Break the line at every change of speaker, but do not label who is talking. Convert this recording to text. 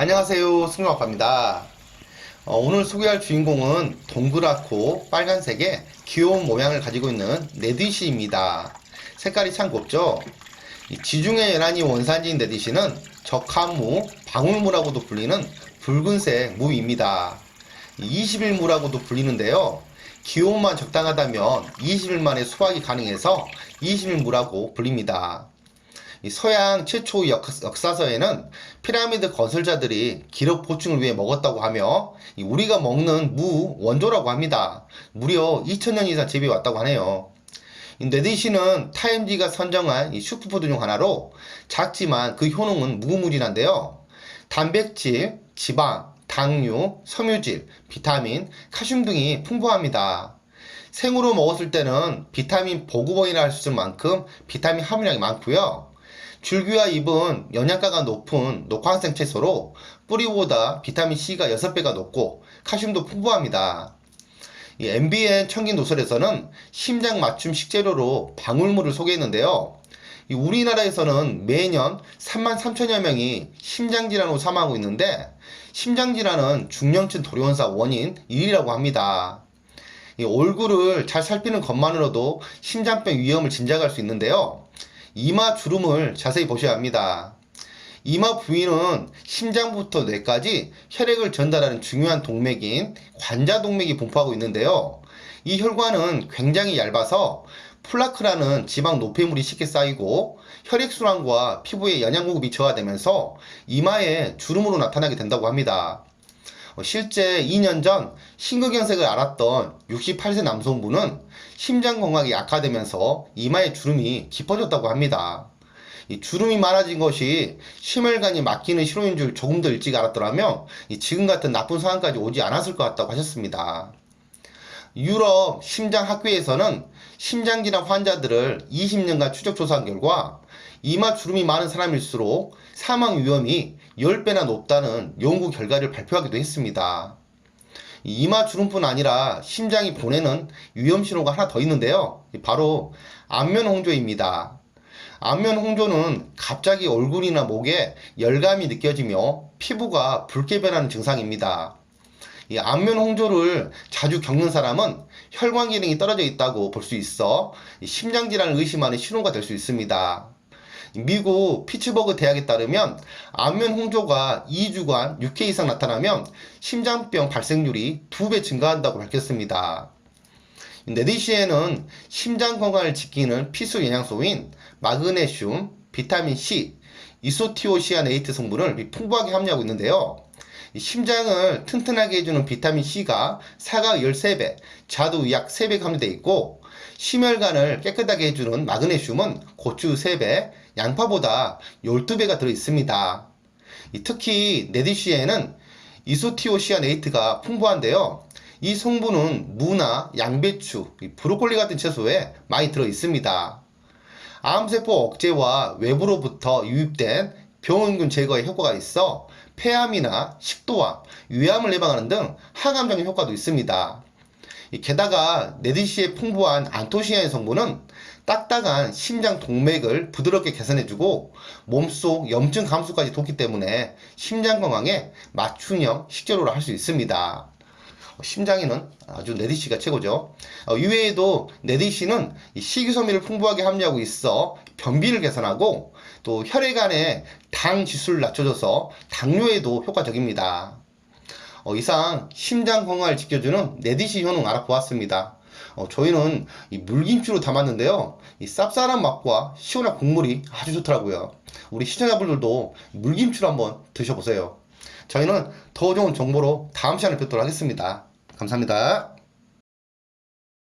안녕하세요 승용아빠입니다. 어, 오늘 소개할 주인공은 동그랗고 빨간색의 귀여운 모양을 가지고 있는 레디시입니다. 색깔이 참 곱죠? 이 지중해 연안이 원산지인 레디시는 적한무, 방울무라고도 불리는 붉은색 무입니다. 20일무라고도 불리는데요. 기온만 적당하다면 20일 만에 수확이 가능해서 20일 무라고 불립니다. 이 서양 최초 역, 역사서에는 피라미드 건설자들이 기록 보충을 위해 먹었다고 하며 이 우리가 먹는 무 원조라고 합니다. 무려 2000년 이상 재배해 왔다고 하네요. 이 네디시는 타임지가 선정한 이 슈퍼푸드 중 하나로 작지만 그 효능은 무궁무진한데요. 단백질, 지방, 당류, 섬유질, 비타민, 칼슘 등이 풍부합니다. 생으로 먹었을 때는 비타민 보급원이라 할 수 있을 만큼 비타민 함유량이 많고요. 줄기와 잎은 영양가가 높은 녹황색 채소로 뿌리보다 비타민C가 6배가 높고 칼슘도 풍부합니다. 이 MBN 청긴 노설에서는 심장 맞춤 식재료로 방울무를 소개했는데요. 이 우리나라에서는 매년 3만 3천여 명이 심장질환으로 사망하고 있는데 심장질환은 중령층 도련사 원인 1위라고 합니다. 이 얼굴을 잘 살피는 것만으로도 심장병 위험을 짐작할 수 있는데요. 이마 주름을 자세히 보셔야 합니다. 이마 부위는 심장부터 뇌까지 혈액을 전달하는 중요한 동맥인 관자동맥이 분포하고 있는데요. 이 혈관은 굉장히 얇아서 플라크라는 지방 노폐물이 쉽게 쌓이고 혈액순환과 피부의 영양 공급이 저하되면서 이마에 주름으로 나타나게 된다고 합니다. 어, 실제 2년 전 심근경색을 앓았던 68세 남성분은 심장 건강이 악화되면서 이마에 주름이 깊어졌다고 합니다. 이 주름이 많아진 것이 심혈관이 막히는 신호인 줄 조금 더 일찍 알았더라면 이 지금 같은 나쁜 상황까지 오지 않았을 것 같다고 하셨습니다. 유럽 심장학회에서는 심장질환 환자들을 20년간 추적 조사한 결과 이마 주름이 많은 사람일수록 사망 위험이 10배나 높다는 연구 결과를 발표하기도 했습니다. 이마 주름뿐 아니라 심장이 보내는 위험 신호가 하나 더 있는데요. 바로 안면 홍조입니다. 안면 홍조는 갑자기 얼굴이나 목에 열감이 느껴지며 피부가 붉게 변하는 증상입니다. 이 안면 홍조를 자주 겪는 사람은 혈관 기능이 떨어져 있다고 볼 수 있어 심장 질환을 의심하는 신호가 될 수 있습니다. 미국 피츠버그 대학에 따르면 안면 홍조가 2주간 6회 이상 나타나면 심장병 발생률이 2배 증가한다고 밝혔습니다. 네디시에는 심장 건강을 지키는 필수 영양소인 마그네슘, 비타민 C, 이소티오시아네이트 성분을 풍부하게 함유하고 있는데요. 심장을 튼튼하게 해주는 비타민 C가 사과 13배, 자두 약 3배 함유되어 있고 심혈관을 깨끗하게 해주는 마그네슘은 고추 3배, 양파보다 12배가 들어 있습니다. 특히 네디시에는 이소티오시아네이트가 풍부한데요. 이 성분은 무나 양배추, 브로콜리 같은 채소에 많이 들어 있습니다. 암세포 억제와 외부로부터 유입된 병원균 제거에 효과가 있어 폐암이나 식도암, 위암을 예방하는 등 항암적인 효과도 있습니다. 게다가 네디시에 풍부한 안토시아닌 성분은 딱딱한 심장 동맥을 부드럽게 개선해주고 몸속 염증 감소까지 돕기 때문에 심장 건강에 맞춤형 식재료로 할 수 있습니다. 심장에는 아주 네디시가 최고죠. 어, 이외에도 네디시는 식이섬유를 풍부하게 함유하고 있어 변비를 개선하고 또 혈액 안에 당 지수를 낮춰줘서 당뇨에도 효과적입니다. 어, 이상 심장 건강을 지켜주는 네디시 효능 알아보았습니다. 어, 저희는 이 물김치로 담았는데요. 이 쌉쌀한 맛과 시원한 국물이 아주 좋더라고요. 우리 시청자분들도 물김치로 한번 드셔보세요. 저희는 더 좋은 정보로 다음 시간에 뵙도록 하겠습니다. 감사합니다.